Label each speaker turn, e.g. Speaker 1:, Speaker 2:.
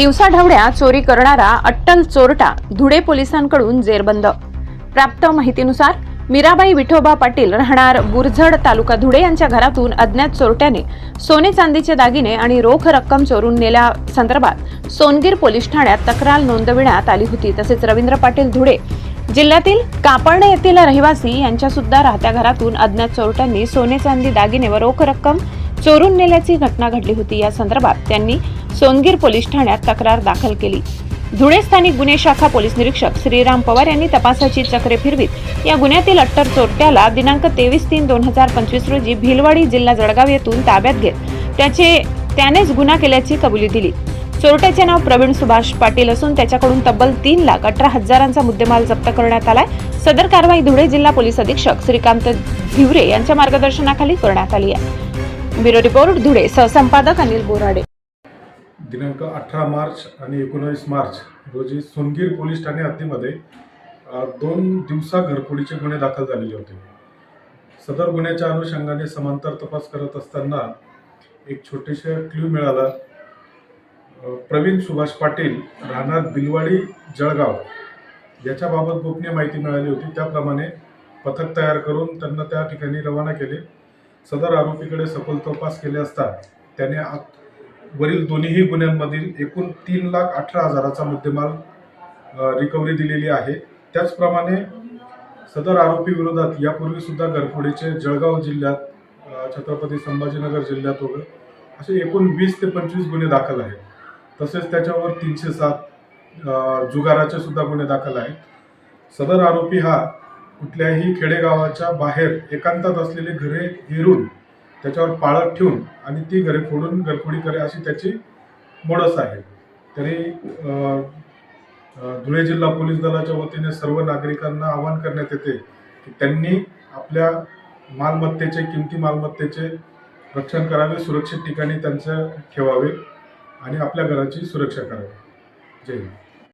Speaker 1: दिवसाढवड्या चोरी करणारा अट्टल चोरटा धुळे पोलिसांकडून जेरबंद. प्राप्त माहितीनुसार मीराबाई विठोबा पाटील राहणार बुरझड तालुका धुळे यांच्या घरातून अज्ञात चोरट्याने सोने चांदीचे दागिने आणि रोख रक्कम चोरून नेल्या संदर्भात सोनगीर पोलीस ठाण्यात तक्रार नोंदविण्यात आली होती. तसेच रवींद्र पाटील धुळे जिल्ह्यातील कापर्णे येथील रहिवासी यांच्या सुद्धा राहत्या घरातून अज्ञात चोरट्यांनी सोने चांदी दागिने व रोख रक्कम चोरून नेल्याची घटना घडली होती. या संदर्भात त्यांनी सोनगीर पोलीस ठाण्यात तक्रार दाखल केली. धुळे स्थानिक गुन्हे शाखा पोलीस निरीक्षक श्रीराम पवार यांनी तपासाची चक्रे फिरवीत. या गुन्ह्यातील अट्टर चोरट्याला दिनांक तेवीस तीन दोन हजार पंचवीस रोजी भिलवाडी जिल्हा जळगाव येथून ताब्यात घेत त्याचे त्यानेच गुन्हा केल्याची कबुली दिली. चोरट्याचे नाव प्रवीण सुभाष पाटील असून त्याच्याकडून तब्बल तीन लाख अठरा हजारांचा मुद्देमाल जप्त करण्यात आलाय. सदर कारवाई धुळे जिल्हा पोलीस अधीक्षक श्रीकांत धिवरे यांच्या मार्गदर्शनाखाली करण्यात आली आहे. Bureau report Dhule. सहसंपादक Anil Borade.
Speaker 2: दिनांक अठरा मार्च आणि एकोणावीस मार्च रोजी सोनगीर पोलीस ठाणे हद्दीमध्ये दोन दिवसा घरफोडीचे गुन्हे दाखल झालेले होते. सदर गुन्ह्याच्या अनुषंगाने समांतर तपास करत असताना एक छोटेसे क्ल्यू मिळाला. प्रवीण सुभाष पाटील राहणार बिलवाडी जळगाव याच्याबाबत गोपनीय माहिती मिळाली होती. त्याप्रमाणे पथक तयार करून त्यांना त्या ठिकाणी रवाना केले. सदर आरोपीकडे सखोल तपास केले असता त्याने आत वरील दोन्हीही गुन्ह्यांमधील एकूण तीन लाख अठरा हजाराचा मुद्देमाल रिकव्हरी दिलेली आहे. त्याचप्रमाणे सदर आरोपी विरोधात यापूर्वी सुद्धा गरफोडीचे जळगाव जिल्ह्यात छत्रपती संभाजीनगर जिल्ह्यात वगैरे असे एकूण वीस ते पंचवीस गुन्हे दाखल आहेत. तसेच त्याच्यावर तीनशे सात जुगाराचे सुद्धा गुन्हे दाखल आहेत. सदर आरोपी हा कुठल्याही खेडेगावाच्या बाहेर एकांतात असलेली घरे हिरून त्याच्यावर पाळत ठेवून आणि ती घरे फोडून घरफोडी करे अशी त्याची मोडस आहे. तरी धुळे जिल्हा पोलीस दलाच्या वतीने सर्व नागरिकांना आवाहन करण्यात येते की त्यांनी आपल्या मालमत्तेचे किमती मालमत्तेचे रक्षण करावे सुरक्षित ठिकाणी त्यांचं ठेवावे आणि आपल्या घराची सुरक्षा करावी. जय हिंद.